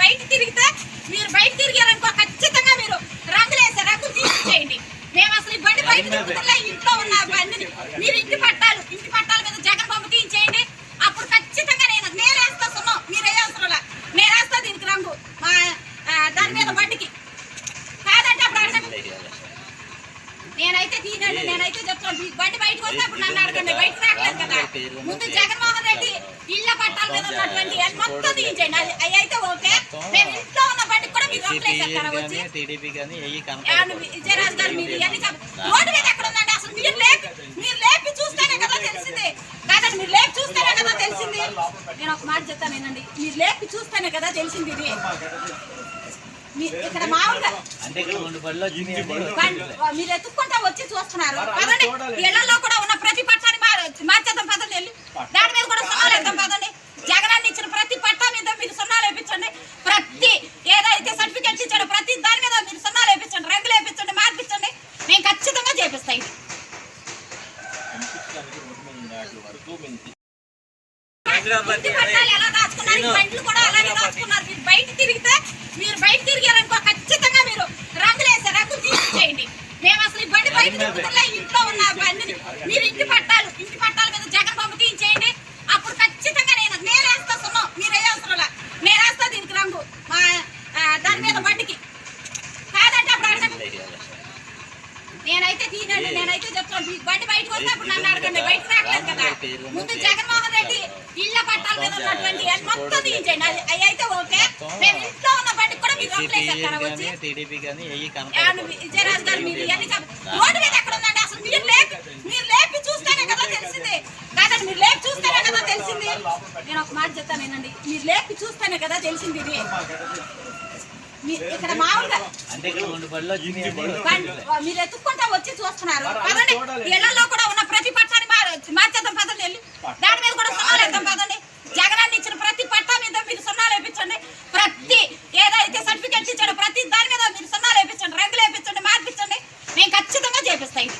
బయట తిరిగితే మీరు బయట తిరిగారనుకో ఖచ్చితంగా మీరు రంగులు వేసే రంగులు తీసేయండి మేము అసలు బండి బయట తిరుగుతున్నా ఇంట్లో ఉన్న బండిని. మీరు ఇంటి పట్టాలు ఇంటి పట్టాల మీద జగన్ బొమ్మ తీయించేయండి. అప్పుడు ఖచ్చితంగా నేను నేను వేస్తా సున్నం. మీరు ఏ అవసరం. నేను వేస్తా దీనికి రంగు. దాని మీద బండికి కాదంటే అప్పుడు అడగండి నేనైతే తీనండి నేనైతే చెప్తాను. బండి బయటకు వస్తే అప్పుడు నన్ను అడగండి బయటకు రావట్లేదు కదా. ముందు జగన్మోహన్ రెడ్డి ఇళ్ళ పట్టాల మీద ఉన్నటువంటి మొత్తం తీయించండి. అది అవి అయితే ఓకే. మేము ఇంట్లో ఉన్న బండికి కూడా మీరు వచ్చి? ఏ ఏమన్నా మీ- విజయరాజు గారు మీరు ఇవన్నీ రోడ్డు మీద ఎక్కడ ఉందండి? అసలు మీరు లేపి మీరు లేపి చూస్తేనే కదా తెలిసింది. కాదండి మీరు లేపి చూస్తేనే కదా తెలిసింది. నేను ఒక మాట చెప్తాను మీరు లేపి చూస్తేనే కదా తెలిసింది ఇది. ఇక్కడ మామూలుగా మీరు ఎత్తుక్కుంటా వచ్చి చూస్తున్నారు. పదండి. ఇళ్ళలో కూడా ఉన్న ప్రతి పట్టాన్ని మార్- మార్చేద్దాం పదండి వెళ్ళి. దాని మీద కూడా సున్నాలు వేద్దాం పదండి. జగనాన్ని ఇచ్చిన ప్రతి పట్టా మీద మీరు సున్నాలు వేయించండి ప్రతి ఏదైతే సర్టిఫికెట్ ఇచ్చాడో ప్రతి దాని మీద మీరు సున్నాలు వేయించండి రంగులు వేయించండి మార్పించండి. మేము ఖచ్చితంగా చేపిస్తాం ఇది. ఇంటి పట్టాలు ఎలా దాచుకున్నారు? ఈ బండ్లు కూడా అలాగే దాచుకున్నారు మీరు బయట తిరిగితే మీరు బయట తిరిగారనుకో ఖచ్చితంగా మీరు రంగులు వేసే రంగులు తీసేయండి మేము అసలు ఈ బండి బయట ఇంట్లో ఉన్న మీరు ఇంటి పట్టాల మీద జగన్ బొమ్మ తీయించేయండి అప్పుడు ఖచ్చితంగా నేను నేను వేస్తా సున్నం మీరు ఏ అవసరం లే. నేను వేస్తా దీనికి రంగు మా ఆ, దాని మీద బండికి కాదంటే అప్పుడు అడగండి నేనైతే తీనండి నేనైతే చెప్తాను మీ బండి బయటకు వస్తే అప్పుడు నన్ను అడగండి. బయటకు రావట్లేదు కదా. ముందు జగన్మోహన్ రెడ్డి ఇళ్ళ పట్టాల మీద ఉన్నటువంటి మొత్తం తీయించండి అది అవి అయితే ఓకే. మేము ఇంట్లో ఉన్న బండికి కూడా మీరు విజయరాజు గారు మీరు ఇవన్నీ రోడ్డు మీద ఎక్కడ ఉందండి? అసలు మీరు లేపి మీరు లేపి చూస్తేనే కదా తెలిసింది. కాదండి మీరు లేపి చూస్తేనే కదా తెలిసింది. నేను ఒక మాట చెప్తాను వినండి. మీరు లేపి చూస్తేనే కదా తెలిసింది ఇది. ఇక్కడ మామూలుగా మీరు ఎత్తుక్కుంటా వచ్చి చూస్తున్నారు. పదండి. ఇళ్ళలో కూడా ఉన్న ప్రతి పట్టాన్ని మార్చేద్దాం పదండి వెళ్ళి. దాని మీద కూడా సున్నాలు వేద్దాం పదండి. జగనాన్ని ఇచ్చిన ప్రతి పట్టా మీద మీరు సున్నాలు వేపించండి. ప్రతి ఏదైతే సర్టిఫికేట్ ఇచ్చాడో ప్రతి దాని మీద మీరు సున్నాలు వేపించండి. రంగులు వేపించండి. మార్పించండి. మేము ఖచ్చితంగా చేపిస్తాయి